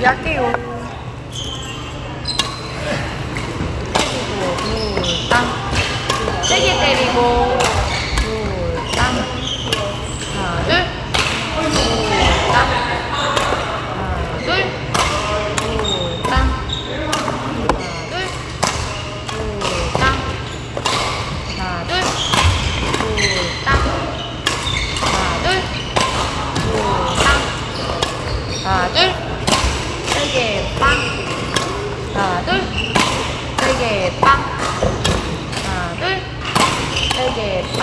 준비할게요. 때리고, 둘, 땅. 세게 때리고, 둘, 땅. 하나, 둘. 둘, 땅. 하나, 둘. 둘, 땅. 하나, 둘. 둘, 땅. 하나, 둘. 둘, 땅. 하나, 둘. 둘, 땅. 하나, 둘. 세게 빵. 하나, 둘. 세게 빵. 하나, 둘. 세게 빵.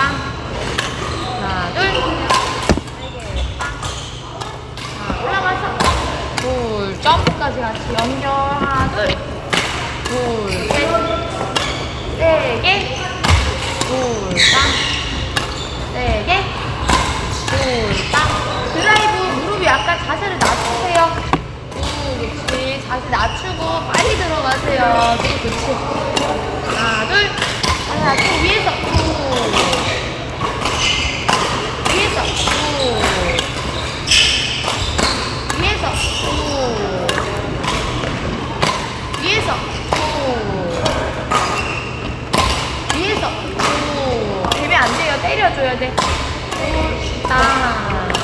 하나, 둘. 세게 빵. 자, 올라가서. 둘, 점프까지 같이 연결. 하나, 둘. 둘, 셋. 세게. 둘, 땅. 세게. 둘, 땅. 드라이브 무릎이 약간 자세를 낮추세요. 오, 그렇지. 자세 낮추고 빨리 들어가세요. 그렇지. 하나, 둘. 하나, 또. 위에서. 对对，大。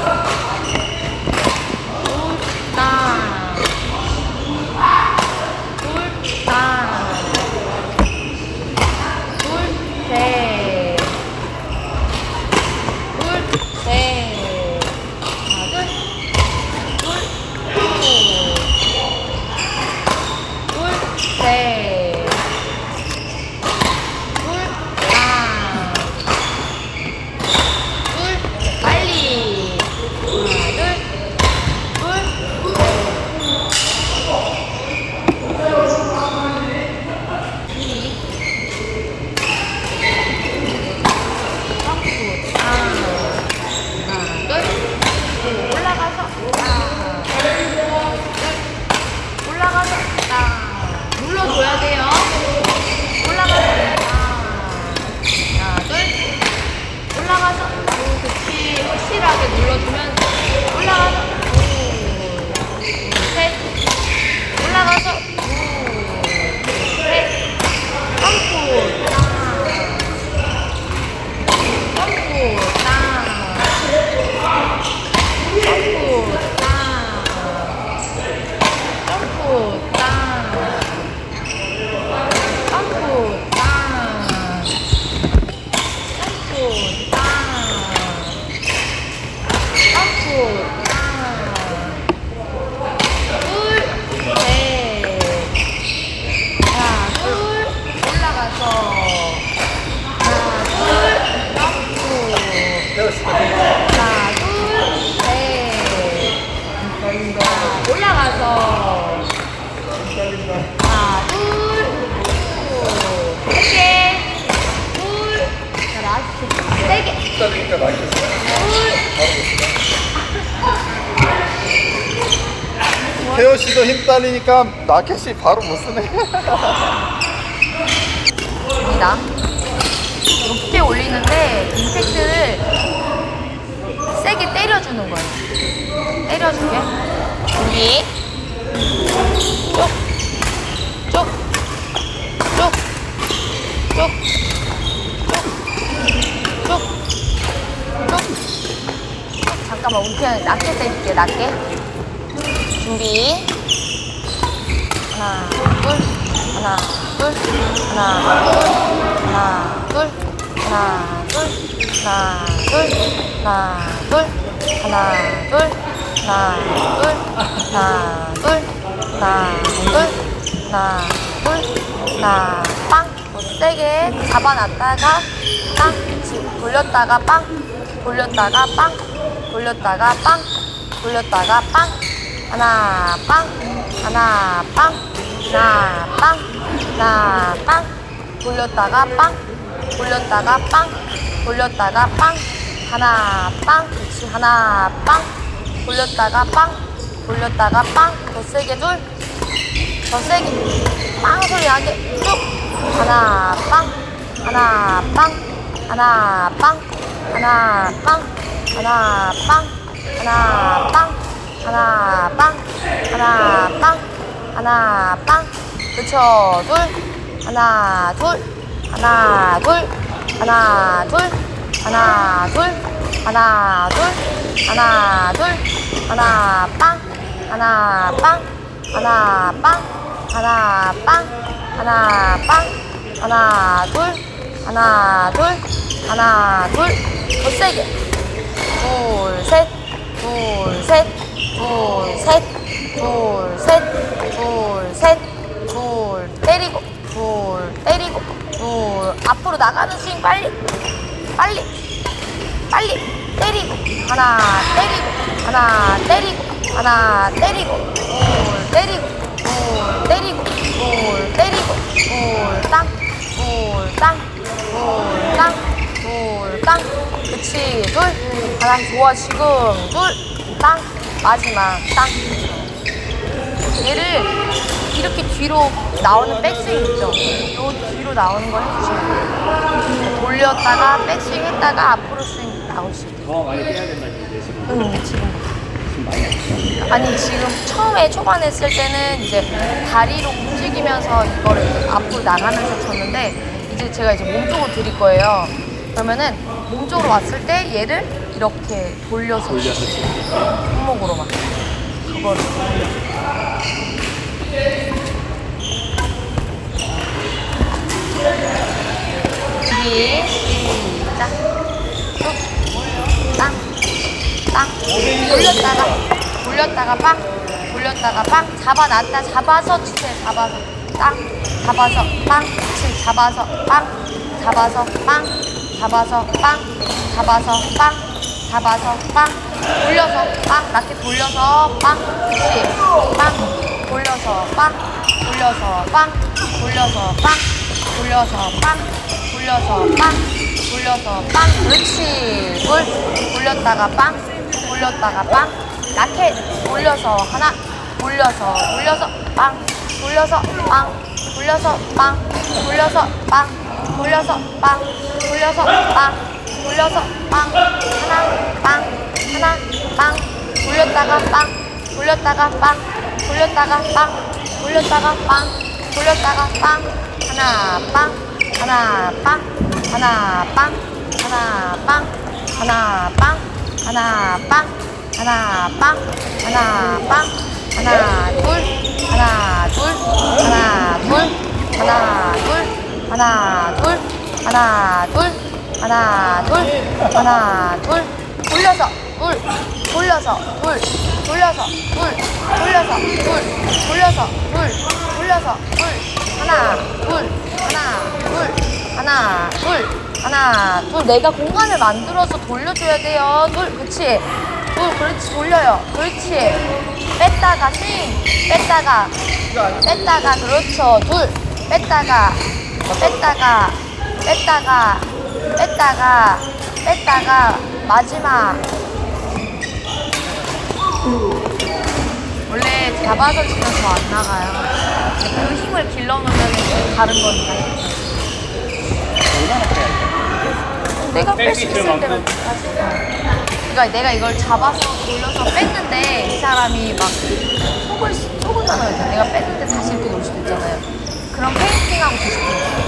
씨도 힘 딸리니까 나켓 씨 바로 못 쓰네. 입니다. 높게 올리는데 임팩트를 세게 때려주는 거예요. 때려주게. 준비. 쭉. 쭉. 쭉. 쭉. 쭉. 쭉. 쭉. 잠깐만, 우리 그냥 낮게 때릴게, 낮게. 준비. 하나, 둘, 하나, 둘, 하나, 둘, 하나, 둘, 하나, 둘, 하나, 둘, 하나, 둘, 하나, 둘, 하나, 둘, 하나, 둘, 하나, 둘, 하나, 둘, 하나, 빵. 못 세게 잡아놨다가 빵. 돌렸다가 빵. 돌렸다가 빵. 돌렸다가 빵. 돌렸다가 빵. 하나, 빵. 하나, 빵. 하나, 빵. 하나, 빵. 돌렸다가 빵. 돌렸다가 빵. 돌렸다가 빵. 하나, 빵. 그렇지. 하나, 빵. 돌렸다가 빵. 돌렸다가 빵. 더 세게 둘. 더 세게. 빵 소리 나게 쭉. 하나, 빵. 하나, 빵. 하나, 빵. 하나, 빵. 하나, 빵. 하나, 빵. 하나, 빵. 하나, 빵. 하나, 빵. 그쵸, 둘. 하나, 둘. 하나, 둘. 하나, 둘. 하나, 둘. 하나, 둘. 하나, 둘. 하나, 빵. 하나, 빵. 하나, 빵. 하나, 빵. 하나, 빵. 하나, 둘. 하나, 둘. 하나, 둘. 더 세게. 둘, 셋. 둘, 셋. 둘, 셋. 둘, 셋. 둘, 셋. 둘, 때리고. 둘, 때리고. 둘, 앞으로 나가는 스윙 빨리. 빨리. 빨리. 때리고. 하나, 때리고. 하나, 때리고. 하나, 때리고. 둘, 때리고. 둘, 때리고. 둘, 때리고. 둘, 땅. 둘, 땅. 둘, 땅. 둘, 땅. 그치. 둘. 하나, 좋아. 지금. 둘. 땅. 마지막. 땅. 얘를 이렇게 뒤로 나오는 백스윙 있죠? 요 뒤로 나오는 걸 해주시면 돼요. 돌렸다가 백스윙 했다가 앞으로 스윙 나오실 때. 더 많이 빼야 된다는 얘기죠 지금 응, 지금. 지금 많이. 아니, 지금 처음에 초반에 했을 때는 이제 다리로 움직이면서 이거를 앞으로 나가면서 쳤는데 이제 제가 이제 몸쪽으로 드릴 거예요. 그러면은 몸쪽으로 왔을 때 얘를 이렇게 돌려서 손목으로만. 그거를. 준비, 시작. 쭉, 땅, 땅. 돌렸다가, 돌렸다가 빵, 돌렸다가 빵. 잡아놨다, 잡아서 치세요, 잡아서. 땅, 잡아서 빵, 치, 잡아서 빵, 잡아서 빵, 잡아서 빵, 잡아서 빵, 잡아서 빵, 돌려서 빵, 라켓 돌려서 빵, 그치, 빵, 돌려서 빵, 돌려서 빵, 돌려서 빵, 돌려서 빵, 돌려서 빵, 돌려서 빵, 그렇지, 돌, 돌렸다가 빵, 돌렸다가 빵, 라켓 돌려서 하나, 돌려서, 돌려서 빵, 돌려서 빵, 돌려서 빵, 돌려서 빵, 돌려서 빵, 돌려서 빵, 돌려서 빵, 하나, 빵, 하나, 빵, 돌렸다가 빵, 돌렸다가 빵, 돌렸다가 빵, 돌렸다가 빵, 돌렸다가 빵, 하나, 빵, 하나, 빵, 하나, 빵, 하나, 빵, 하나, 빵, 하나, 빵, 하나, 빵, 하나, 빵, 하나, 둘, 하나, 둘, 하나, 둘, 하나, 둘, 하나, 둘, 하나, 둘, 하나, 둘, 하나, 둘, 돌려서, 둘, 돌려서, 둘, 돌려서, 둘, 돌려서, 둘, 돌려서, 둘, 돌려서, 둘, 하나, 둘, 하나, 둘, 하나, 둘, 하나, 둘. 내가 공간을 만들어서 돌려줘야 돼요. 둘, 그치? 둘, 그렇지, 돌려요. 그렇지. 뺐다가 스윙, 뺐다가, 뺐다가, 그렇죠. 둘, 뺐다가, 뺐다가, 뺐다가, 뺐다가, 뺐다가, 마지막. 원래 잡아서 치면 더 안 나가요. 그 힘을 길러놓으면 다른 거니까. 얼마나 빼야 돼요? 내가 뺄뺄수수 있을 만큼? 하지. 그러니까 내가 이걸 잡아서 돌려서 뺐는데 이 사람이 막 속을 속은잖아요. 내가 뺐는데 다시 이렇게 놓을 수도 있잖아요. 그런 페인팅하고 비슷해요.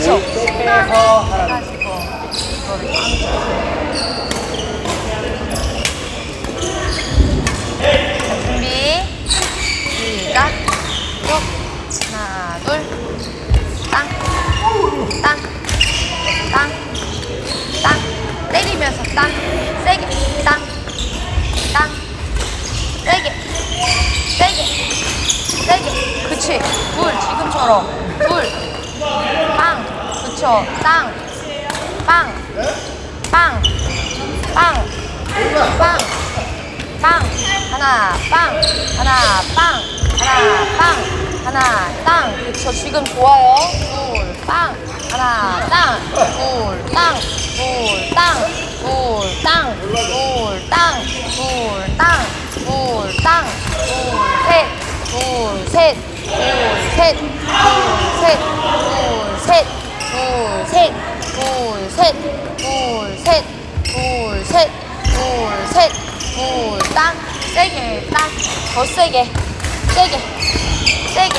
순간에 하라고 가지고 준비 시작 쭉 하나 둘 땅, 땅, 땅, 땅, 때리면서 땅, 세게, 땅, 땅, 세게, 세게, 세게, 그치, 둘, 지금처럼, 둘, 빵, 그쵸, 땅, 빵, 빵, 빵, 빵, 빵, 하나, 빵, 하나, 빵, 하나, 빵, 하나, 땅. 그쵸, 지금 좋아요. 둘, 빵, 하나, 땅, 둘, 땅, 둘, 땅, 둘, 땅, 둘, 땅, 둘, 땅, 둘, 땅, 둘, 셋, 둘, 셋, 둘, 셋, 둘, 셋, 둘, 셋, 셋, 둘, 셋, 둘, 셋, 둘, 셋, 둘, 땅, 세게, 땅, 더 세게, 세게, 세게,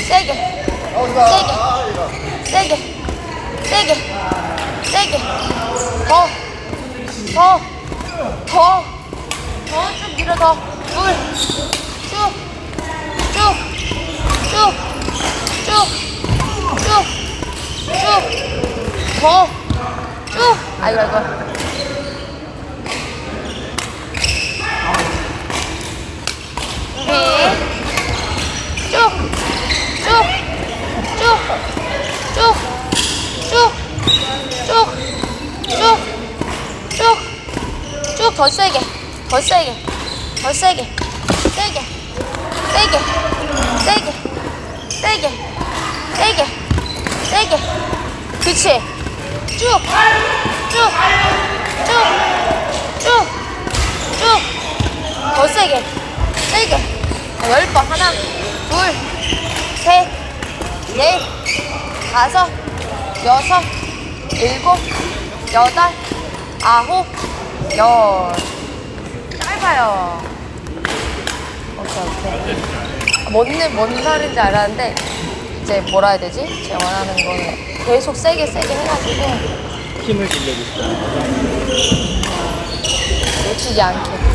세게, 세게, 세게, 세게, 더, 더, 더, 더쭉 밀어 더, 물, 쭉, 쭉, 쭉, 쭉, 쭉, 쭉, 더. 쭉 아이고 아이고. 준비 쭉쭉쭉 쭉 쭉 쭉 쭉 쭉 쭉 쭉 더 세게 더 세게 더 세게 세게 세게 세게 세게 세게 세게. 그치? 쭉쭉쭉쭉쭉더 세게 세게 열 번. 하나 둘셋넷 다섯 여섯 일곱 여덟 아홉 열. 짧아요. 오케이 오케이. 뭔, 뭔 살인지 알았는데 이제 뭐라 해야 되지? 제가 원하는 거는 계속 세게 세게 해가지고. 힘을 빌려주시다. 놓치지 않게